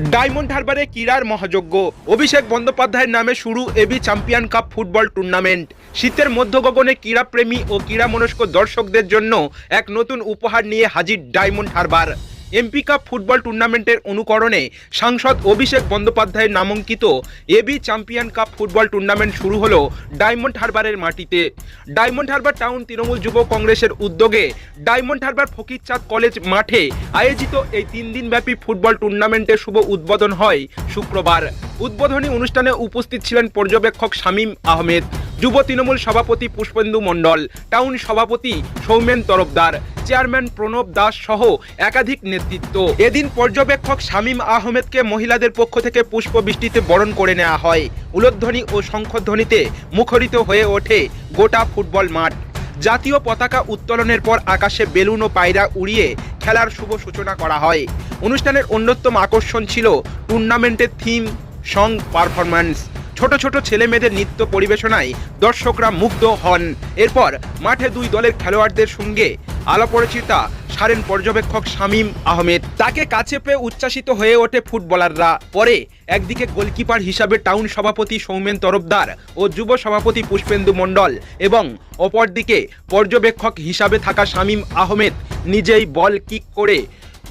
Diamond হারবারে ক্রীড়ার মহাযজ্ঞ। অভিষেক বন্দ্যোপাধ্যায়ের নামে শুরু AB champion cup football tournament. শীতের মধ্যগগনে ক্রীড়াপ্রেমী ও ক্রীড়ামনস্ক দর্শকদের জন্য এক নতুন উপহার নিয়ে হাজির Diamond Harbour. MP cup football টুর্নামেন্টের অনুকরণে সাংসদ অভিষেক বন্দ্যোপাধ্যায়ের নামাঙ্কিত AB champion cup football tournament শুরু হলো ডায়মন্ড হারবারের মাটিতে। ডায়মন্ড হারবার টাউন তৃণমূল যুব কংগ্রেসের উদ্যোগে ডায়মন্ড হারবার ফকিরচাঁদ কলেজ মাঠে আয়োজিত এই তিন দিনব্যাপী ফুটবল টুর্নামেন্টের শুভ উদ্বোধন হয় শুক্রবার। উদ্বোধনী অনুষ্ঠানে উপস্থিত ছিলেন পর্যবেক্ষক শামীম আহমেদ। যুব তৃণমূল সভাপতি পুষ্পেন্দু মণ্ডল, টাউন সভাপতি সৌমেন তরফদার, চেয়ারম্যান প্রণব দাস সহ একাধিক নেতৃত্ব। এদিন পর্যবেক্ষক শামীম আহমেদকে মহিলাদের পক্ষ থেকে পুষ্পবৃষ্টিতে বরণ করে নেওয়া হয়। উলোধ্বনি ও শঙ্খধ্বনিতে মুখরিত হয়ে ওঠে গোটা ফুটবল মাঠ। জাতীয় পতাকা উত্তোলনের পর আকাশে বেলুন ও পায়রা উড়িয়ে খেলার শুভ সূচনা করা হয়। অনুষ্ঠানের অন্যতম আকর্ষণ ছিল টুর্নামেন্টের থিম, সং পারফরম্যান্স। ছোট ছোট ছেলে মেয়েদের নৃত্য পরিবেশনায় দর্শকরা মুগ্ধ হন। এরপর মাঠে দুই দলের খেলোয়াড়দের সঙ্গে আলাপরিচিতা সারেন পর্যবেক্ষক শামীম আহমেদ। তাকে কাছে পেয়ে উচ্ছ্বাসিত হয়ে ওঠে ফুটবলাররা। পরে একদিকে গোলকিপার হিসাবে টাউন সভাপতি সৌমেন তরফদার ও যুব সভাপতি পুষ্পেন্দু মণ্ডল এবং অপরদিকে পর্যবেক্ষক হিসাবে থাকা শামীম আহমেদ নিজেই বল কিক করে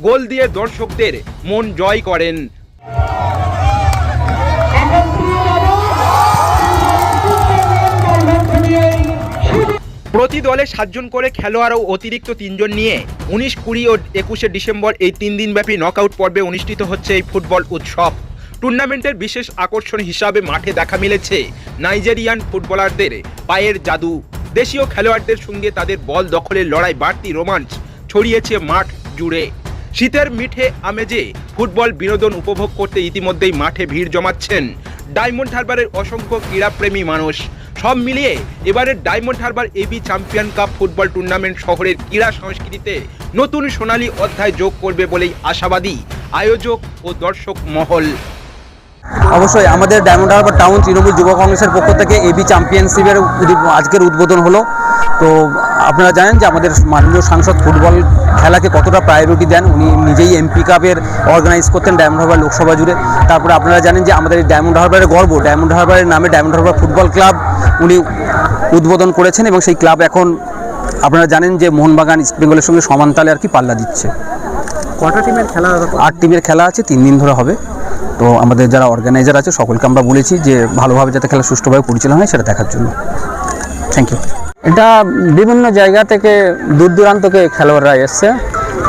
গোল দিয়ে দর্শকদের মন জয় করেন। প্রতি দলে সাতজন করে খেলোয়াড় ও অতিরিক্ত তিনজন নিয়ে উনিশ, কুড়ি ও একুশে ডিসেম্বর এই তিন দিনব্যাপী নকআউট পর্বে অনুষ্ঠিত হচ্ছে এই ফুটবল উৎসব। টুর্নামেন্টের বিশেষ আকর্ষণ হিসাবে মাঠে দেখা মিলেছে নাইজেরিয়ান ফুটবলারদের পায়ের জাদু। দেশীয় খেলোয়াড়দের সঙ্গে তাদের বল দখলের লড়াই বাড়তি রোমাঞ্চ ছড়িয়েছে মাঠ জুড়ে। শীতের মিঠে আমেজে ফুটবল বিনোদন উপভোগ করতে ইতিমধ্যেই মাঠে ভিড় জমাচ্ছেন। ডায়মন্ড হারবারের অসংখ্য ক্রীড়াপ্রেমী মানুষ। সব মিলিয়ে এবারের Diamond Harbour AB champion cup football tournament শহরের ক্রীড়া সংস্কৃতিতে নতুন সোনালী অধ্যায় যোগ করবে বলেই আশাবাদী আয়োজক ও দর্শক মহল। অবশ্যই আমাদের ডায়মন্ড হারবার টাউন তৃণমূল যুব কংগ্রেসের পক্ষ থেকে এবি চ্যাম্পিয়নশিপের আজকের উদ্বোধন হলো। তো আপনারা জানেন যে আমাদের মাননীয় সাংসদ ফুটবল খেলাকে কতটা প্রায়োরিটি দেন, উনি নিজেই এমপি কাপের অর্গানাইজ করতেন ডায়মন্ড হারবার লোকসভা জুড়ে। তারপরে আপনারা জানেন যে আমাদের ডায়মন্ড হারবারের গর্ব, ডায়মন্ড হারবারের নামে ডায়মন্ড হারবার ফুটবল ক্লাব উনি উদ্বোধন করেছেন এবং সেই ক্লাব এখন আপনারা জানেন যে মোহনবাগান ইস্ট বেঙ্গলের সঙ্গে সমানতালে আর কি পাল্লা দিচ্ছে। কটা টিমের খেলা আট টিমের খেলা আছে তিন দিন ধরে হবে। তো আমাদের যারা অর্গানাইজার আছে সকলকে আমরা বলেছি যে ভালোভাবে যাতে খেলা সুষ্ঠুভাবে পরিচালনা হয় সেটা দেখার জন্য। থ্যাংক ইউ এটা বিভিন্ন জায়গা থেকে দূর দূরান্তকে খেলোয়াড়রা এসছে।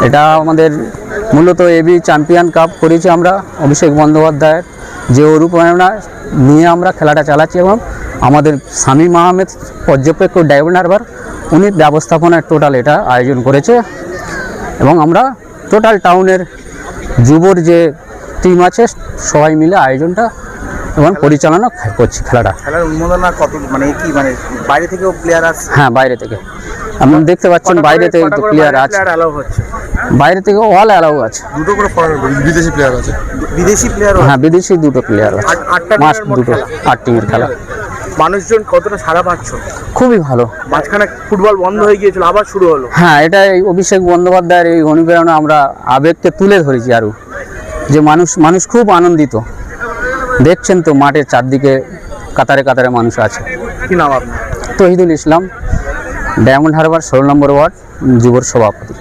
এটা আমাদের মূলত এবি চ্যাম্পিয়ন কাপ করেছি আমরা অভিষেক বন্দ্যোপাধ্যায়ের যে অনুপ্রেরণা নিয়ে আমরা খেলাটা চালাচ্ছি এবং আমাদের শামীম আহমেদ পর্যবেক্ষক ডায়মন্ড হারবার উনি ব্যবস্থাপনার টোটাল এটা আয়োজন করেছে। এবং আমরা টোটাল টাউনের যুবর যে টিম আছে সবাই মিলে আয়োজনটা এবং পরিচালনা করছি খেলাটা। খেলার উন্মোদনা কত মানে কি মানে বাইরে থেকেও প্লেয়ার আসছে? হ্যাঁ বাইরে থেকে। আপনি দেখতে পাচ্ছেন বাইরে থেকে করে প্লেয়ার আছে। বাইরে থেকে অল অ্যালাউ আছে। দুটো করে বিদেশি প্লেয়ার আছে। বিদেশি প্লেয়ার হ্যাঁ বিদেশি দুটো প্লেয়ার আছে। আটটা মাস্ট দুটো আট টিমের খেলা। মানুষজন কতটা সারা পাচ্ছ? খুবই ভালো। মাঝখানে ফুটবল বন্ধ হয়ে গিয়েছিল আবার শুরু হলো। হ্যাঁ এটা এই অভিষেক বন্দ্যোপাধ্যায়ের এই অনুপ্রেরণা আমরা আবেগকে তুলে ধরেছি আরও যে মানুষ মানুষ খুব আনন্দিত। দেখছেন তো মাঠের চারদিকে কাতারে কাতারে মানুষ আছে। কি নাম আপনার? তহিদুল ইসলাম ডায়মন্ড হারবার ষোলো নম্বর ওয়ার্ড যুবর সভাপতি।